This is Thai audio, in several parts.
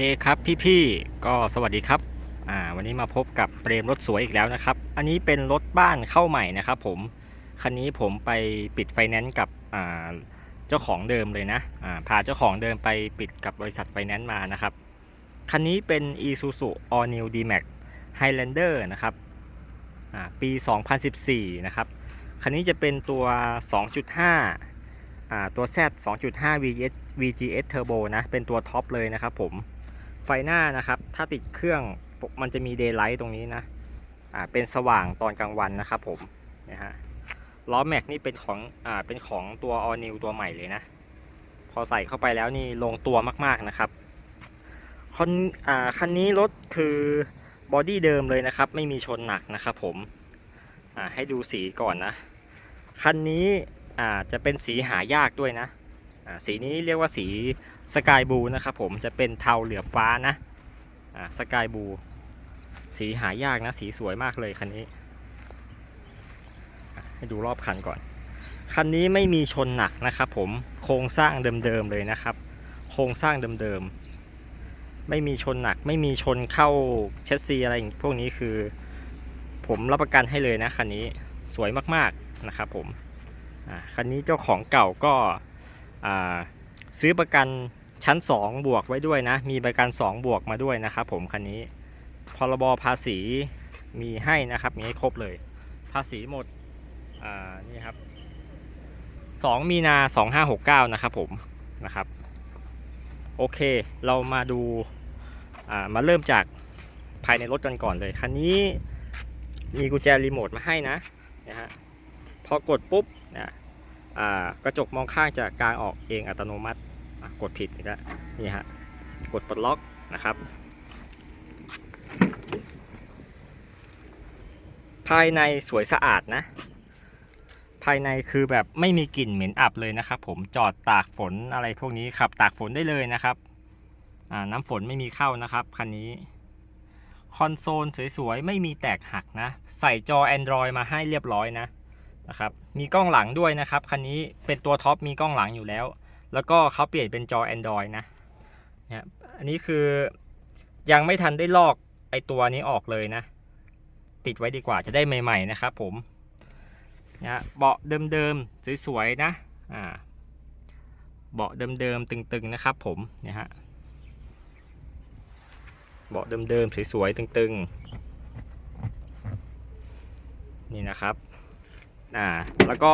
เคครับพี่ๆก็สวัสดีครับอ่าวันนี้มาพบกับเปรมรถสวยอีกแล้วนะครับ อันนี้เป็นรถบ้านเข้าใหม่นะครับผมคันนี้ผมไปปิดไฟแนนซ์กับอ่าเจ้าของเดิมเลยนะอ่าพาเจ้าของเดิมไปปิดกับบริษัทไฟแนนซ์มานะครับคันนี้เป็น Isuzu All New D-Max Highlander นะครับอ่าปี 2014 นะครับคันนี้จะเป็นตัว 2.5อ่าตัว Z 2.5 VS VGS Turbo นะเป็นตัวท็อปเลยนะครับผม ไฟหน้านะครับ ถ้าติดเครื่องมันจะมี Daylight ตรงนี้นะอ่าเป็นสว่างตอนกลางวันนะครับผมนะฮะล้อแม็กนี่เป็นของอ่าเป็นของตัว All New ตัวใหม่เลยนะพอใส่เข้าไปแล้วนี่ลงตัวมากๆนะครับคันอ่าคันนี้รถคือบอดี้เดิมเลยนะครับ ไม่มีชนหนักนะครับผมอ่าให้ดูสีก่อนนะ คันนี้อ่าจะเป็นสีหายากด้วยนะอ่าสีนี้เรียกว่าสี สกายบูนะครับผมจะเป็นเทาเหลือบฟ้านะอ่าสกายบูสีหายากนะ สีสวยมากเลยคันนี้ ให้ดูรอบคันก่อน คันนี้ไม่มีชนหนักนะครับผมโครงสร้างเดิมๆเลยนะครับ โครงสร้างเดิมๆไม่มีชนหนัก ไม่มีชนเข้าเชสซีอะไรอย่างพวกนี้คือ ผมรับประกันให้เลยนะคันนี้สวยมากๆนะครับผมคันนี้เจ้าของเก่าก็ซื้อประกัน ชั้น 2 บวกไว้ด้วยนะ มีประกัน 2 บวกมาด้วยนะครับผมคันนี้พรบภาษีมีให้นะครับ มีให้ครบเลย ภาษีหมด อ่า นี่ครับ 2 มีนา 2569 นะครับผม นะครับ โอเค เรามาดู อ่า มาเริ่มจากภายในรถกันก่อนเลย คันนี้มีกุญแจรีโมทมาให้นะ นะฮะ พอกดปุ๊บนะ อ่า กระจกมองข้างจะกางออกเองอัตโนมัติ กดผิดอีกแล้วนี่ฮะกดปลดล็อกนะครับ ภายในสวยสะอาดนะ ภายในคือแบบไม่มีกลิ่นเหม็นอับเลยนะครับผมจอดตากฝนอะไรพวกนี้ขับตากฝนได้เลยนะครับน้ำฝนไม่มีเข้านะครับคันนี้คอนโซลสวยๆ ไม่มีแตกหักนะ ใส่จอ Android มาให้เรียบร้อยนะนะครับ มีกล้องหลังด้วยนะครับ คันนี้เป็นตัวท็อปมีกล้องหลังอยู่แล้ว แล้วก็เขาเปลี่ยนเป็นจอ Android นะนี่ยอันนี้คือยังไม่ทันได้ลอกไอตัวนี้ออกเลยนะ ติดไว้ดีกว่าจะได้ใหม่ๆนะครับผมนะเบาะเดิมๆ สวยๆ นะอ่าเบาะเดิมๆ ตึงๆ นะครับผมเนี่ยฮะเบาะเดิมๆ สวยๆ ตึงๆ นี่นะครับ อ่าแล้วก็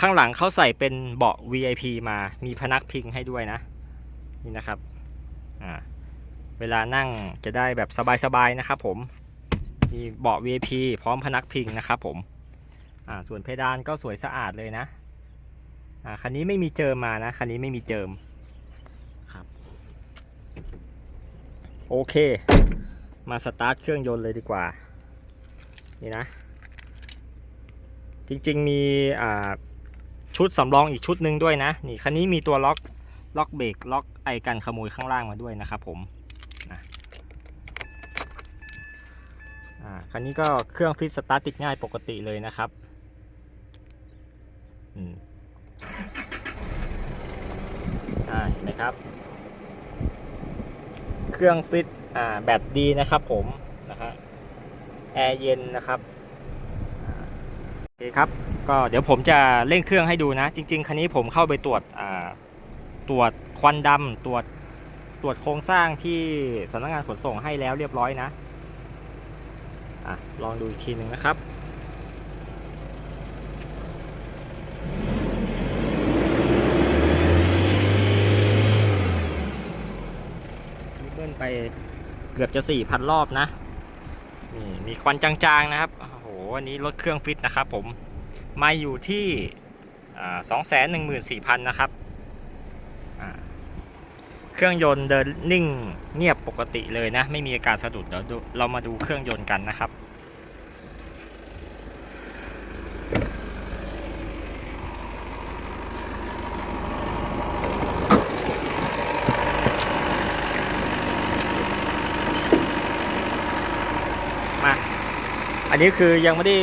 ข้างหลังเขาใส่เป็นเบาะ VIP มามีพนักพิงให้ด้วยนะ นี่นะครับอ่าเวลานั่งจะได้แบบสบายๆนะครับผมมีเบาะ VIP พร้อมพนักพิงนะครับผมอ่าส่วนเพดานก็สวยสะอาดเลยนะอ่าคันนี้ไม่มีเจิมมานะคันนี้ไม่มีเจิมครับโอเค มาสตาร์ทเครื่องยนต์เลยดีกว่า นี่นะ จริงๆมีชุดสำรองอีกชุดหนึ่งด้วยนะ นี่คันนี้มีตัวล็อกล็อกเบรกล็อกไอกันขโมยข้างล่างมาด้วยนะครับผมนะอ่าคันนี้ก็เครื่องฟิตสตาร์ทติดง่ายปกติเลยนะครับเห็นไหมครับ เครื่องฟิตแบตดีนะครับผมนะฮะแอร์เย็นนะครับ คครับก็เดี๋ยวผมจะเร่งเครื่องให้ดูนะ จริง ๆ คันนี้ผมเข้าไปตรวจตรวจควันดำตรวจตรวจโครงสร้างที่สำนักงานขนส่งให้แล้วเรียบร้อยนะอะลองดูอีกทีหนึ่งนะครับเบิ้ลไปเกือบจะ4,000รอบนะนี่มีควันจางๆนะครับ วันนี้รถเครื่องฟิตนะครับผมมาอยู่ที่สองแสนหนึ่งหมื่นสี่พันนะครับเครื่องยนต์เดินนิ่งเงียบปกติเลยนะ ไม่มีอาการสะดุดเดี๋ยวเรามาดูเครื่องยนต์กันนะครับ อันนี้คือยังไม่ได้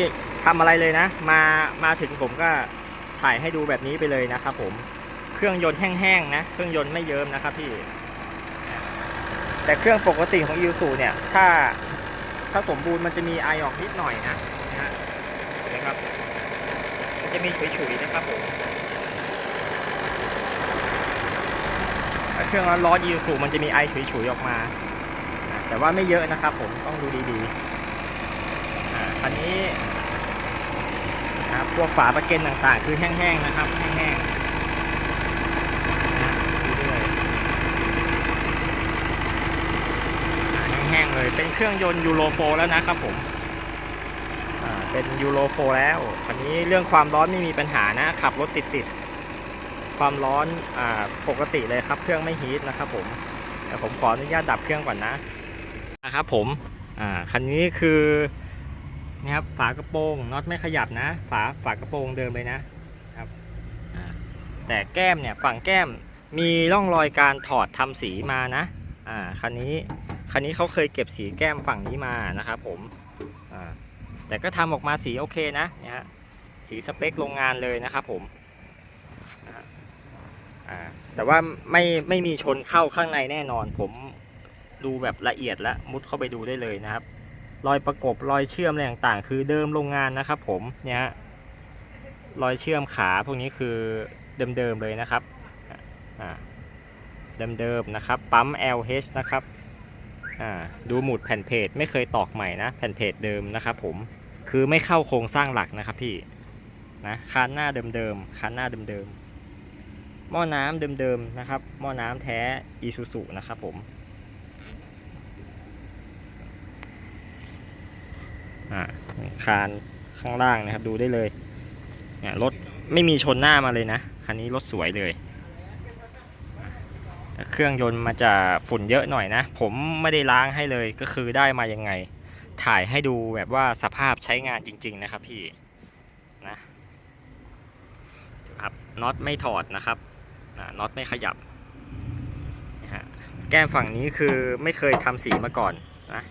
ทำอะไรเลยนะ มามาถึงผมก็ถ่ายให้ดูแบบนี้ไปเลยนะครับผมเครื่องยนต์แห้งๆนะเครื่องยนต์ไม่เยิ้มนะครับพี่ แต่เครื่องปกติของยูสูเนี่ย ถ้าถ้าสมบูรณ์มันจะมีไอออกนิดหน่อยนะนะฮะนไหมครับมันจะมีฉุยๆนะครับผมเครื่องร้อนๆยูสูมันจะมีไอฉุยๆออกมา แต่ว่าไม่เยอะนะครับผมต้องดูดีๆ อันนี้นะครับพวกฝาประเก็นต่างๆ คือแห้งๆนะครับ แห้งๆนะดูด้วยแห้งๆเลยเป็นเครื่องยนต์ยูโรโฟแล้วนะครับผมเป็นยูโรโฟแล้วคันนี้เรื่องความร้อนไม่มีปัญหานะ ขับรถติดๆความร้อนอปกติเลยครับ เครื่องไม่ฮีทนะครับผมแต่ผมขออนุญาตดับเครื่องก่อนนะนะครับผมอ่าคันนี้คือ นี่ครับฝากระโปรงน็อตไม่ขยับนะ ฝาฝากระโปรงเดิมเลยนะครับแต่แก้มเนี่ยฝั่งแก้มมีร่องรอยการถอดทำสีมานะอ่าคันนี้คันนี้เขาเคยเก็บสีแก้มฝั่งนี้มานะครับผมอ่าแต่ก็ทำออกมาสีโอเคนะเนี่ยฮะสีสเปคโรงงานเลยนะครับผมอ่าแต่ว่าไม่ไม่มีชนเข้าข้างในแน่นอน ผมดูแบบละเอียดแล้วมุดเข้าไปดูได้เลยนะครับ รอยประกบรอยเชื่อมอะไรต่างๆ คือเดิมโรงงานนะครับ ผมเนี่ยฮะรอยเชื่อมขาพวกนี้คือเดิมๆเลยนะครับเดิมๆนะครับปั๊ม LH นะครับดูหมุดแผ่นเพจไม่เคยตอกใหม่นะแผ่นเพจเดิมนะครับ ผมคือไม่เข้าโครงสร้างหลักนะครับพี่นะคานหน้าเดิมๆคานหน้าเดิมๆหม้อน้ำเดิมๆนะครับหม้อน้ำแท้อีซูซุนะครับผม อ่าคานข้างล่างนะครับดูได้เลยเนี่ยรถไม่มีชนหน้ามาเลยนะ คันนี้รถสวยเลยเครื่องยนต์มันจะฝุ่นเยอะหน่อยนะ ผมไม่ได้ล้างให้เลยก็คือได้มายังไง ถ่ายให้ดูแบบว่าสภาพใช้งานจริง ๆ นะครับพี่นะครับน็อตไม่ถอดนะครับน็อตไม่ขยับนะฮะแก้มฝั่งนี้คือไม่เคยทำสีมาก่อนนะ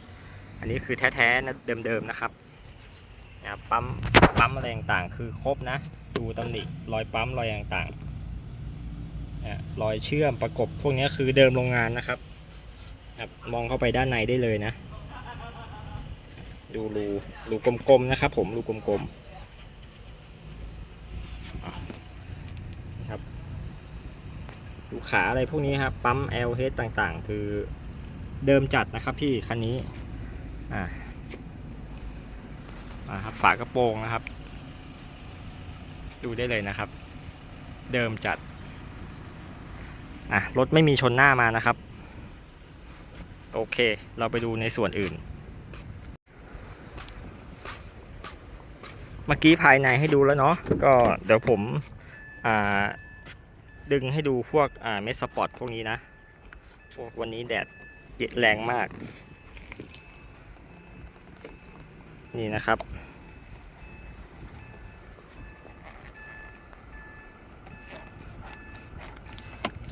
อันนี้คือแท้ๆนะเดิมๆนะครับนะปั๊มปั๊มอะไรต่างๆ คือครบนะ ดูตำหนิรอยปั๊มรอยต่างๆนะรอยเชื่อมประกบพวกนี้คือเดิมโรงงานนะครับครับมองเข้าไปด้านในได้เลยนะ ดูรูรูกลมๆนะครับ ผมรูกลมๆอะครับดูขาอะไรพวกนี้ครับปั๊ม LH ต่างๆ คือเดิมจัดนะครับพี่คันนี้ อ่าอ่าครับฝากระโปรงนะครับ ดูได้เลยนะครับ เดิมจัดอะรถไม่มีชนหน้ามานะครับ โอเค เราไปดูในส่วนอื่น เมื่อกี้ภายในให้ดูแล้วเนาะก็เดี๋ยวผมอ่าดึงให้ดูพวกอ่าเมสสปอร์ตพวกนี้นะพวกวันนี้แดดแรงมาก นี่นะครับ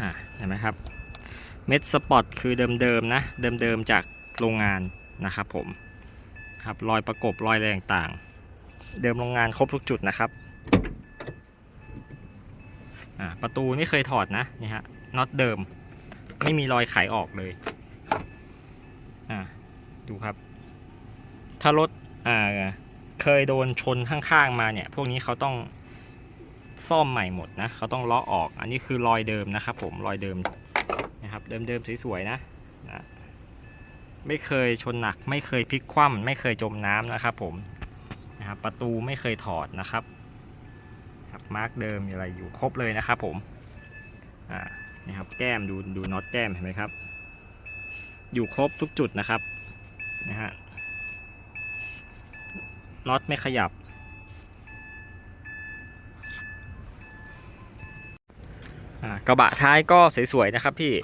อ่าเห็นไหมครับ เม็ดสปอตคือเดิมๆนะ เดิมๆจากโรงงานนะครับผม ครับรอยประกบรอยอะไรต่างๆ เดิมโรงงานครบทุกจุดนะครับอ่าประตูไม่เคยถอดนะนี่ฮะน็อตเดิม ไม่มีรอยไขออกเลย อ่าดูครับ ถ้ารถ เคยโดนชนข้างๆมาเนี่ย พวกนี้เขาต้องซ่อมใหม่หมดนะเขาต้องลาะออก อันนี้คือรอยเดิมนะครับ ผมรอยเดิมนะครับ เดิมๆสวยๆนะนะไม่เคยชนหนัก ไม่เคยพลิกคว่ำไม่เคยจมน้ำนะครับ ผมนะครับประตูไม่เคยถอดนะครับครับมาร์กเดิมมีอะไรอยู่ครบเลยนะครับผมอ่านี่ครับแก้มดูดูน็อตแก้มเห็นไหมครับ อยู่ครบทุกจุดนะครับนะฮะ น็อตไม่ขยับ กระบะท้ายก็สวยๆนะครับพี่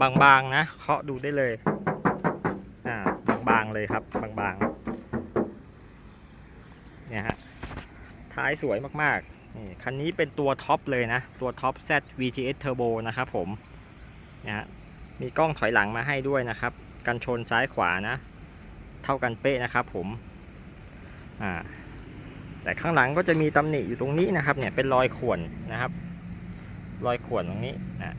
บางๆนะ เคาะดูได้เลย อ่า บางๆเลยครับ บางๆ เนี่ยฮะ ท้ายสวยมากๆ นี่คันนี้เป็นตัวท็อปเลยนะ ตัวท็อป Z VGS Turbo นะครับผมเนี่ยฮะ มีกล้องถอยหลังมาให้ด้วยนะครับ กันชนซ้ายขวานะ เท่ากันเป๊ะนะครับผม อ่าแต่ข้างหลังก็จะมีตำหนิอยู่ตรงนี้นะครับเนี่ยเป็นรอยข่วนนะครับ รอยข่วนตรงนี้นะ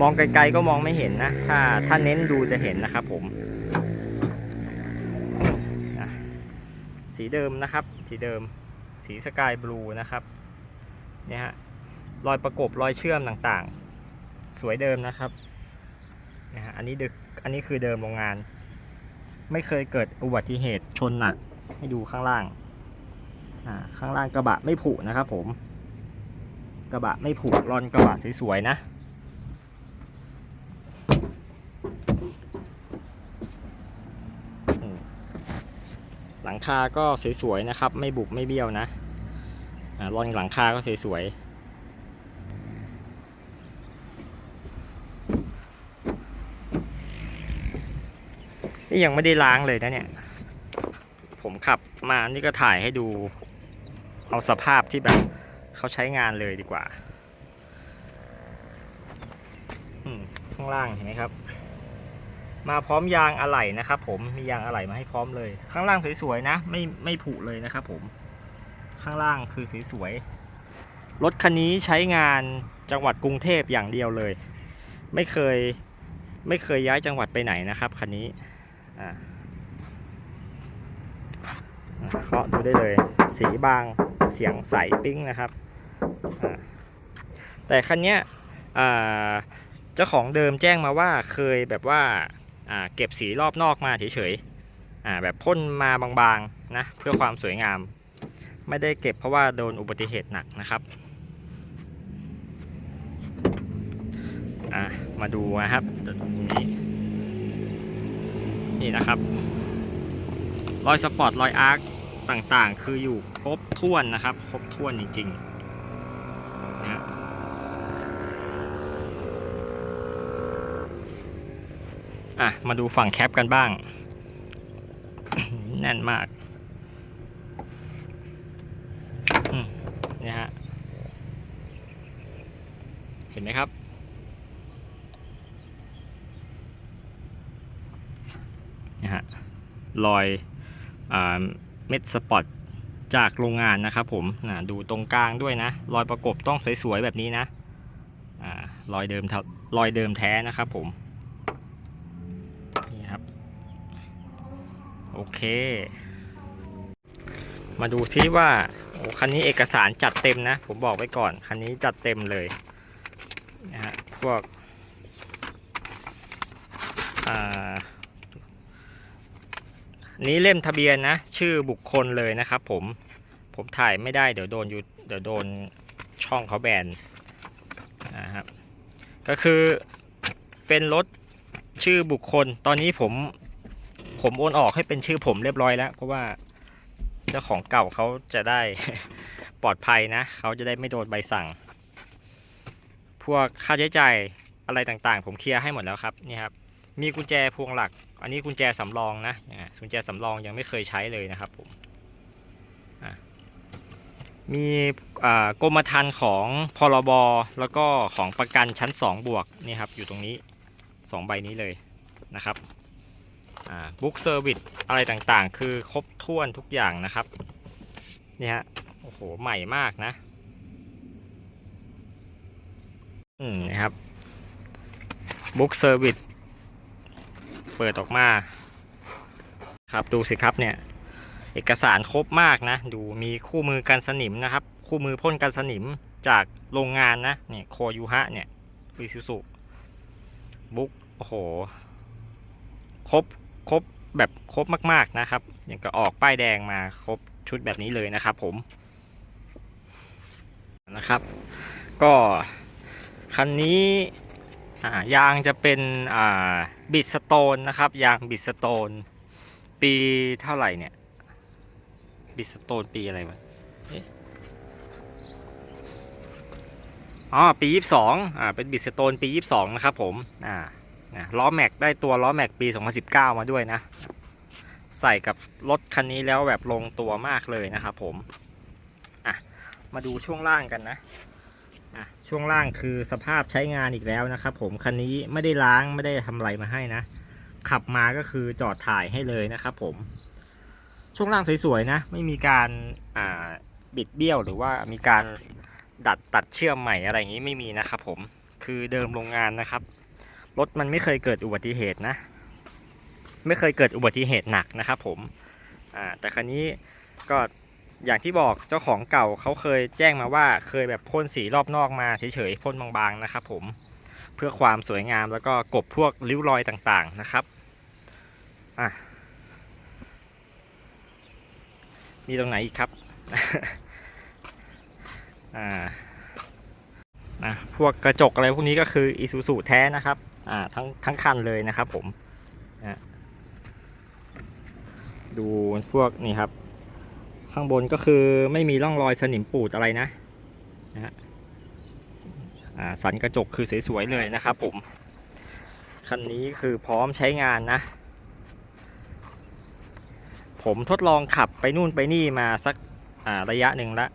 มองไกลๆก็มองไม่เห็นนะถ้าถ้าเน้นดูจะเห็นนะครับผมสีเดิมนะครับ สีเดิมสีสกายบลูนะครับเนี่ยฮะรอยประกบรอยเชื่อมต่างๆ สวยเดิมนะครับนะฮะอันนี้ดึกอันนี้คือเดิมโรงงาน ไม่เคยเกิดอุบัติเหตุชนหนักให้ดูข้างล่างอ่าข้างล่างกระบะไม่ผุนะครับผม กระบะไม่ผุรอนกระบะสวยๆนะ หลังคาก็สวยๆนะครับ ไม่บุบไม่เบี้ยวนะอ่ารอนหลังคาก็สวยๆ นี่ยังไม่ได้ล้างเลยนะเนี่ย ผมขับมานี่ก็ถ่ายให้ดู เอาสภาพที่แบบเขาใช้งานเลยดีกว่าข้างล่างเห็นไหมครับ มาพร้อมยางอะไหล่นะครับผมมียางอะไหล่มาให้พร้อมเลย ข้างล่างสวยๆนะ ไม่ไม่ผุเลยนะครับผมข้างล่างคือสวยๆรถคันนี้ใช้งานจังหวัดกรุงเทพอย่างเดียวเลย ไม่เคยไม่เคยย้ายจังหวัดไปไหนนะครับคันนี้ อ่าเคาะดูได้เลย สีบางเสียงใสปิ้งนะครับ แต่คันเนี้ยเจ้าของเดิมแจ้งมาว่าเคยแบบว่าเก็บสีรอบนอกมาเฉยๆแบบพ่นมาบางๆนะเพื่อความสวยงาม ไม่ได้เก็บเพราะว่าโดนอุบัติเหตุหนักนะครับ มาดูนะครับตรงนี้ นี่นะครับ รอยสปอร์ตรอยอาร์คต่างๆ คืออยู่ครบถ้วนนะครับ ครบถ้วนจริงๆนะฮะอะ มาดูฝั่งแคปกันบ้าง แน่นมากเนี่ยฮะ เห็นไหมครับ เนี่ยฮะ รอยเม็ดสปอตจากโรงงานนะครับผมนะดูตรงกลางด้วยนะ รอยประกบต้องสวยๆแบบนี้นะรอยเดิมเท่ารอยเดิมแท้นะครับผมนี่ครับโอเค มาดูซิว่าโอ้คันนี้เอกสารจัดเต็มนะ ผมบอกไว้ก่อนคันนี้จัดเต็มเลยนะฮะพวกอ่า นี้เล่มทะเบียนนะ ชื่อบุคคลเลยนะครับผม ผมถ่ายไม่ได้เดี๋ยวโดนยูเดี๋ยวโดนช่องเขาแบนนะครับ ก็คือเป็นรถชื่อบุคคล ตอนนี้ผมผมโอนออกให้เป็นชื่อผมเรียบร้อยแล้ว เพราะว่าเจ้าของเก่าเขาจะได้ปลอดภัยนะ เขาจะได้ไม่โดนใบสั่ง พวกค่าใช้จ่ายอะไรต่างๆ ผมเคลียร์ให้หมดแล้วครับ นี่ครับ มีกุญแจพวงหลัก อันนี้กุญแจสำรองนะกุญแจสำรองยังไม่เคยใช้เลยนะครับผมมีกรมธรรม์ของพรบแล้วก็ของประกันชั้น 2 บวกนี่ครับอยู่ตรงนี้ 2 ใบนี้เลยนะครับบุ๊กเซอร์วิสอะไรต่างๆ คือครบถ้วนทุกอย่างนะครับนี่ฮะโอ้โห ใหม่มากนะอืมนะครับบุ๊กเซอร์วิส เปิดออกมา ครับดูสิครับเนี่ย เอกสารครบมากนะ ดูมีคู่มือกันสนิมนะครับ คู่มือพ่นกันสนิมจากโรงงานนะเนี่ยโคยูฮะเนี่ยวิซูซุบุ๊กโอ้โห ครบครบแบบครบมากๆนะครับ อย่างก็ออกป้ายแดงมาครบชุดแบบนี้เลยนะครับผมนะครับ ก็คันนี้ ยางจะเป็นอ่าบิดสโตนนะครับ ยางบิดสโตน ปีเท่าไหร่เนี่ย บิดสโตนปีอะไรวะเอ๊ะอ๋อปี 22อ่าเป็นบิดสโตนปี 22 นะครับผมอ่านะล้อแม็กได้ตัวล้อแม็กปี 2019 มาด้วยนะ ใส่กับรถคันนี้แล้วแบบลงตัวมากเลยนะครับผมอะมาดูช่วงล่างกันนะ อะช่วงล่างคือสภาพใช้งานอีกแล้วนะครับ ผมคันนี้ไม่ได้ล้างไม่ได้ทำอะไรมาให้นะ ขับมาก็คือจอดถ่ายให้เลยนะครับ ผม ช่วงล่างสวยๆนะ ไม่มีการอ่าบิดเบี้ยวหรือว่ามีการดัดตัดเชื่อมใหม่อะไรอย่างนี้ไม่มีนะครับ ผมคือเดิมโรงงานนะครับรถมันไม่เคยเกิดอุบัติเหตุนะ ไม่เคยเกิดอุบัติเหตุหนักนะครับ ผมอ่าแต่ครั้นี้ก็ อย่างที่บอกเจ้าของเก่าเขาเคยแจ้งมาว่าเคยแบบพ่นสีรอบนอกมาเฉยๆพ่นบางๆนะครับผมเพื่อความสวยงามแล้วก็กบพวกริ้วรอยต่างๆนะครับอะมีตรงไหนอีกครับอ่านะพวกกระจกอะไรพวกนี้ก็คืออีซูซูแท้นะครับอ่าทั้งทั้งคันเลยนะครับผมนะดูพวกนี่ครับ ข้างบนก็คือไม่มีร่องรอยสนิมปูดอะไรนะนะฮะอ่าสันกระจกคือสวยๆเลยนะครับผม คันนี้คือพร้อมใช้งานนะ ผมทดลองขับไปนู่นไปนี่มาสักอ่าระยะหนึ่งละ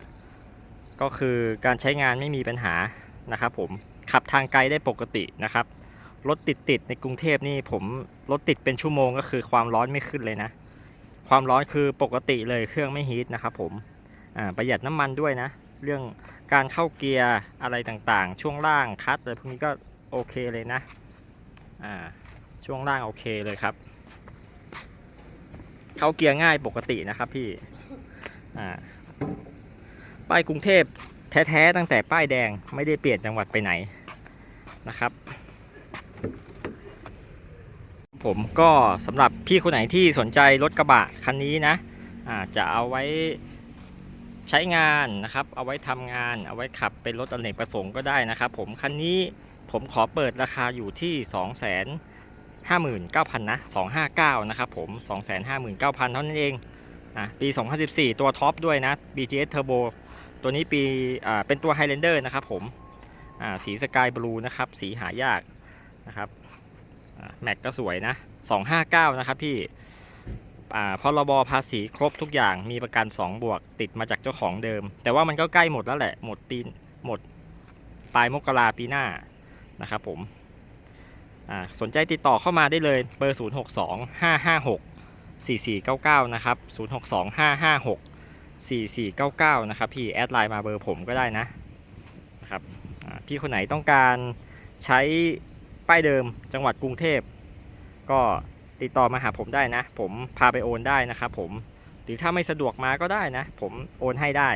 ก็คือการใช้งานไม่มีปัญหานะครับผม ขับทางไกลได้ปกตินะครับ รถติดติดๆในกรุงเทพนี่ผมรถติดเป็นชั่วโมงก็คือความร้อนไม่ขึ้นเลยนะ ความร้อนคือปกติเลยเครื่องไม่ฮีทนะครับผมประหยัดน้ำมันด้วยนะ เรื่องการเข้าเกียร์อะไรต่างๆ ช่วงล่างคัดอะไรพวกนี้ก็โอเคเลยนะช่วงล่างโอเคเลยครับ เข้าเกียร์ง่ายปกตินะครับพี่ป้ายกรุงเทพแท้ๆตั้งแต่ป้ายแดงไม่ได้เปลี่ยนจังหวัดไปไหนนะครับ ผมก็สำหรับพี่คนไหนที่สนใจรถกระบะคันนี้นะอาจะเอาไว้ใช้งานนะครับ เอาไว้ทำงาน เอาไว้ขับเป็นรถอเนกประสงค์ก็ได้นะครับ ผมคันนี้ผมขอเปิดราคาอยู่ที่ 2 5 9 0 0 0นะ259 นะครับผม 259,000 เท่านั้นเองอะปี 2014 ตัวท็อปด้วยนะ BGS Turbo ตัวนี้ปีอ่าเป็นตัว Highlander นะครับผมอ่าสีสกายบลูนะครับ สีหายากนะครับ แม็กก็สวยนะ 259 นะครับพี่อ่าพรบภาษีครบทุกอย่างมีประกัน 2 บวกติดมาจากเจ้าของเดิม แต่ว่ามันก็ใกล้หมดแล้วแหละ หมดปีหมดปลายมกราปีหน้านะครับผมสนใจติดต่อเข้ามาได้เลยเบอร์ 062 556 4499 นะครับ 062 556 4499 นะครับพี่แอดไลน์มาเบอร์ผมก็ได้นะนะครับพี่คนไหนต้องการใช้ ป้ายเดิมจังหวัดกรุงเทพ ก็ติดต่อมาหาผมได้นะ ผมพาไปโอนได้นะครับผมหรือถ้าไม่สะดวกมาก็ได้นะ ผมโอนให้ได้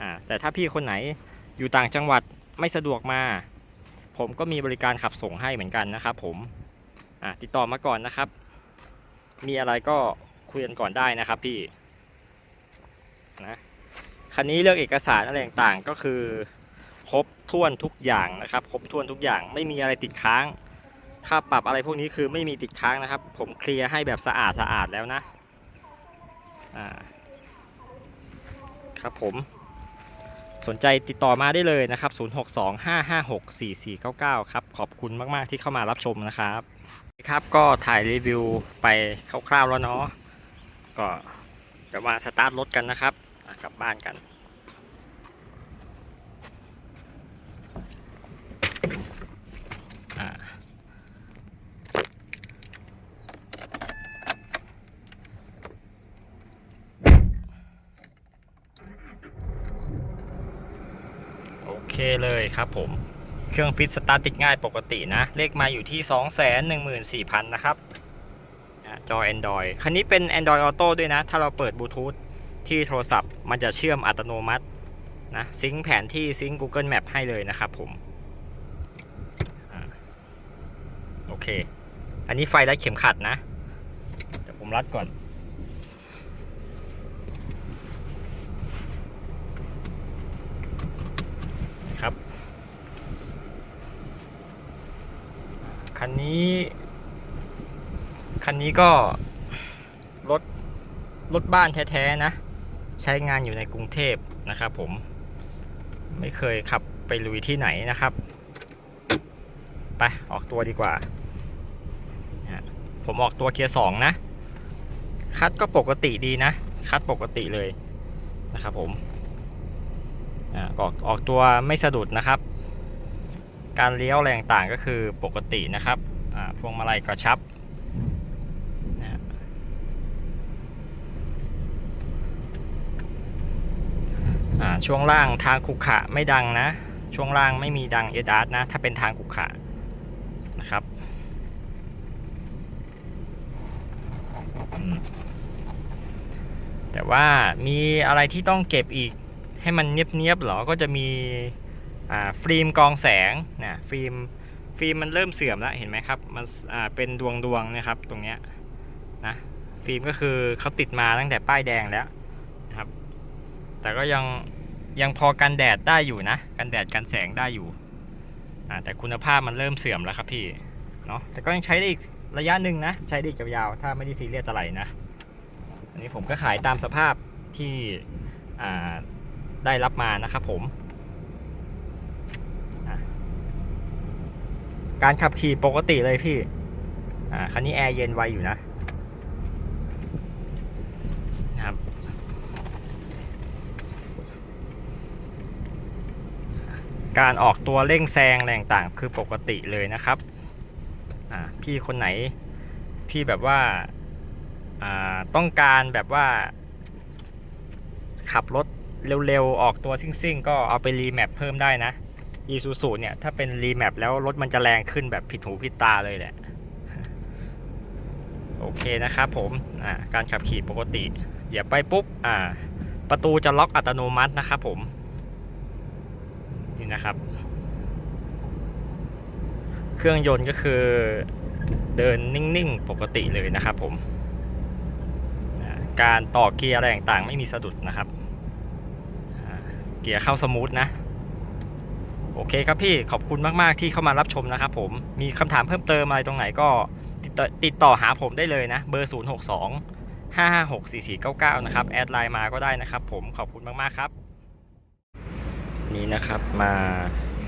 อ่าแต่ถ้าพี่คนไหนอยู่ต่างจังหวัดไม่สะดวกมา ผมก็มีบริการขับส่งให้เหมือนกันนะครับผมอ่าติดต่อมาก่อนนะครับ มีอะไรก็คุยกันก่อนได้นะครับพี่นะคันนี้เรื่องเอกสารอะไรต่างๆก็คือ ถ้วนทุกอย่างนะครับ ครบถ้วนทุกอย่างไม่มีอะไรติดค้าง ค่าปรับอะไรพวกนี้คือไม่มีติดค้างนะครับ ผมเคลียร์ให้แบบสะอาดสะอาดแล้วนะอ่าครับผมสนใจติดต่อมาได้เลยนะครับ 0625564499 ครับ ขอบคุณมาก ๆ ที่เข้ามารับชมนะครับ ครับ ก็ถ่ายรีวิวไปคร่าว ๆ แล้วเนาะ ก็เดี๋ยวมาสตาร์ทรถกันนะครับ กลับบ้านกัน อ่าโอ เลยครับผม เครื่องฟิตสตาร์ติดง่ายปกตินะ เลขมาอยู่ที่ 214,000 นะครับจอ Android คันนี้เป็น Android Auto ด้วยนะ ถ้าเราเปิดบลูทูธที่โทรศัพท์มันจะเชื่อมอัตโนมัตินะซิงแผนที่ซิง Google Map ให้เลยนะครับผมโอเค อันนี้ไฟรัดเข็มขัดนะ เดี๋ยวผมรัดก่อน ครับ คั นี้ คันนี้ก็ รถ รถบ้านแท้ๆนะ ใช้งานอยู่ในกรุงเทพนะครับผม ไม่เคยขับไปลุยที่ไหนนะครับ ไป ออกตัวดีกว่า ผมออกตัวเกียร์สองนะ คัดก็ปกติดีนะ คัดปกติเลยนะครับผมออกออกตัวไม่สะดุดนะครับ การเลี้ยวแรงต่างก็คือปกตินะครับ พวงมาลัยกระชับนะช่วงล่างทางขุขะไม่ดังนะ ช่วงล่างไม่มีดังเอดาร์นะ ถ้าเป็นทางขุขะนะครับแต่ว่ามีอะไรที่ต้องเก็บอีกให้มันเนียบๆหรอ ก็จะมีฟิล์มกองแสงนะฟิล์ม ฟิล์มมันเริ่มเสื่อมแล้วเห็นไหมครับมันอ่าเป็นดวงดวงนะครับตรงเนี้ยนะฟิล์มก็คือเขาติดมาตั้งแต่ป้ายแดงแล้วนะครับ แต่ก็ยังยังพอกันแดดได้อยู่นะ กันแดดกันแสงได้อยู่อ่าแต่คุณภาพมันเริ่มเสื่อมแล้วครับพี่เนาะแต่ก็ยังใช้ได้อีกระยะหนึ่งนะ ใช้ได้อีกยาวๆถ้าไม่ได้ซีเรียสอะไรนะอันนี้ผมก็ขายตามสภาพที่อ่าได้รับมานะครับผมอะ การขับขี่ปกติเลยพี่ อ่า คันนี้แอร์เย็นไวอยู่นะนะครับ การออกตัวเร่งแซงอะไรต่างคือปกติเลยนะครับ อ่า พี่คนไหนที่แบบว่า อ่า ต้องการแบบว่า ขับรถเร็วๆ ออกตัวซิ่งๆ ก็เอาไปรีแมปเพิ่มได้นะ e s u s u เนี่ย ถ้าเป็นรีแมปแล้วรถมันจะแรงขึ้นแบบผิดหูผิดตาเลยแหละ โอเคนะครับผมอ่าการขับขี่ปกติอย่าไปปุ๊บอ่า ประตูจะล็อกอัตโนมัตินะครับผม นี่นะครับ เครื่องยนต์ก็คือเดินนิ่งๆ ปกติเลยนะครับผม การต่อเกียร์อะไรต่างๆ ไม่มีสะดุดนะครับ เกียร์เข้าสมูทนะ โอเคครับพี่ขอบคุณมาก ๆ ที่เข้ามารับชมนะครับผมมีคำถามเพิ่มเติมอะไรตรงไหนก็ติดต่อหาผมได้เลยนะ เบอร์ 0 6 2 5 5 6 4 4 9 9 นะครับ แอดไลน์มาก็ได้นะครับผมขอบคุณมาก ๆ ครับ นี้นะครับมา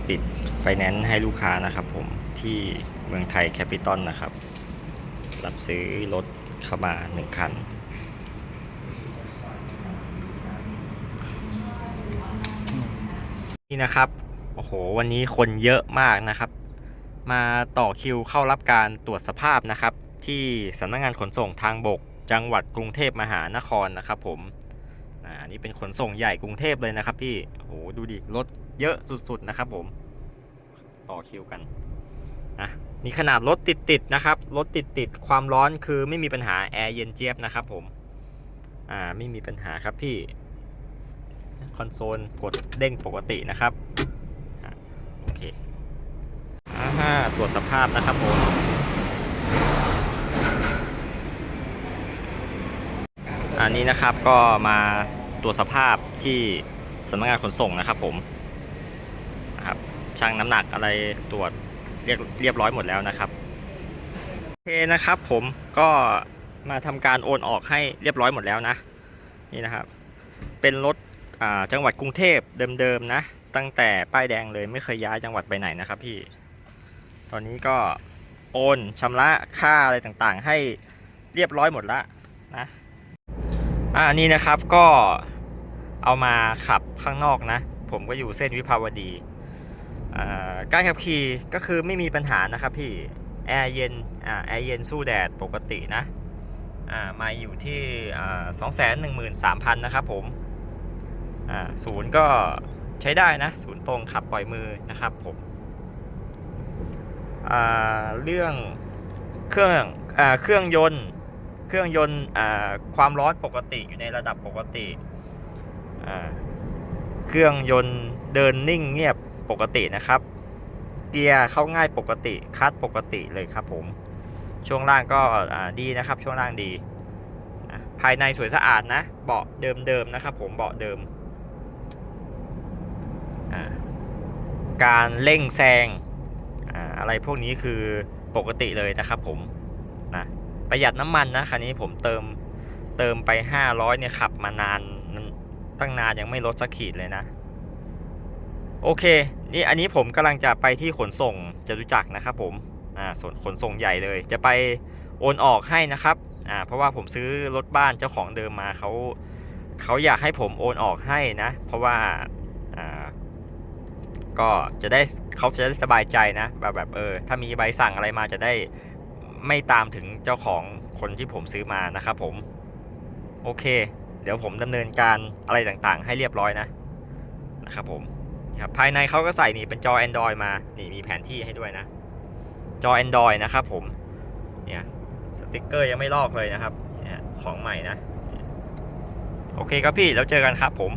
ปิดไฟแนนซ์ให้ลูกค้านะครับผมที่เมืองไทยแคปิตอลนะครับ รับซื้อรถเข้ามาหนึ่งคันนี่นะครับ อ้โห วันนี้คนเยอะมากนะครับ มาต่อคิวเข้ารับการตรวจสภาพนะครับ ที่สำนักงานขนส่งทางบก จังหวัดกรุงเทพมหานครนะครับ ผมอ่านี่เป็นขนส่งใหญ่กรุงเทพเลยนะครับ พี่โอ้โหดูดิรถเยอะสุดๆนะครับ ผมต่อคิวกันนะนี่ขนาดรถติดๆนะครับรถติดๆความร้อนคือไม่มีปัญหาแอร์เย็นเจี๊ยบนะครับ ผมอ่าไม่มีปัญหาครับพี่คอนโซลกดเด้งปกตินะครับ อ่าฮะตรวจสภาพนะครับผมอันนี้นะครับก็มาตรวจสภาพที่สำนักงานขนส่งนะครับผมนะครับช่างน้ำหนักอะไรตรวจเรียบเรียบร้อยหมดแล้วนะครับโอเคนะครับผมก็มาทำการโอนออกให้เรียบร้อยหมดแล้วนะนี่นะครับ เป็นรถจังหวัดกรุงเทพเดิมๆนะ ตั้งแต่ป้ายแดงเลยไม่เคยย้ายจังหวัดไปไหนนะครับพี่ ตอนนี้ก็โอนชำระค่าอะไรต่างๆ ให้เรียบร้อยหมดแล้วนะอ่านี่นะครับก็เอามาขับข้างนอกนะ ผมก็อยู่เส้นวิภาวดีอ่าการขับขี่ก็คือไม่มีปัญหานะครับพี่แอร์เย็นอ่าแอร์เย็นสู้แดดปกตินะอ่ามาอยู่ที่สองแสนหนึ่งหมื่นสามพันนะครับผมอ่าศูนย์ก็ใช้ได้นะ ศูนย์ตรงขับปล่อยมือนะครับผม เรื่องเครื่องอเครื่องยนต์ เครื่องยนต์ความร้อนปกติอยู่ในระดับปกติ เครื่องยนต์เดินนิ่งเงียบปกตินะครับ เกียร์เข้าง่ายปกติคัดปกติเลยครับผม ช่วงล่างก็ดีนะครับ ช่วงล่างดี ภายในสวยสะอาดนะ เบาะเดิมๆนะครับผม เบาะเดิม การเร่งแซง อะไรพวกนี้คือปกติเลยนะครับผมนะประหยัดน้ำมันนะคันนี้ผมเติมเติมไป 500เนี่ยขับมานานตั้งนานยังไม่ลดสักขีดเลยนะ โอเค นี่อันนี้ผมกำลังจะไปที่ขนส่งจตุจักรนะครับผมอ่าส่วนขนส่งใหญ่เลย จะไปโอนออกให้นะครับอ่าเพราะว่าผมซื้อรถบ้านเจ้าของเดิมมาเขาเขาอยากให้ผมโอนออกให้นะ เพราะว่า ก็จะได้เขาจะได้สบายใจนะ แบบแบบเออ ถ้ามีใบสั่งอะไรมาจะได้ไม่ตามถึงเจ้าของคนที่ผมซื้อมานะครับผม โอเค เดี๋ยวผมดำเนินการอะไรต่างๆ ให้เรียบร้อยนะนะครับผมครับภายในเขาก็ใส่นี่เป็นจอ Android มา นี่มีแผนที่ให้ด้วยนะ จอ Android นะครับผม เนี่ยสติกเกอร์ยังไม่ลอกเลยนะครับ เนี่ยของใหม่นะ โอเคครับพี่แล้วเจอกันครับผม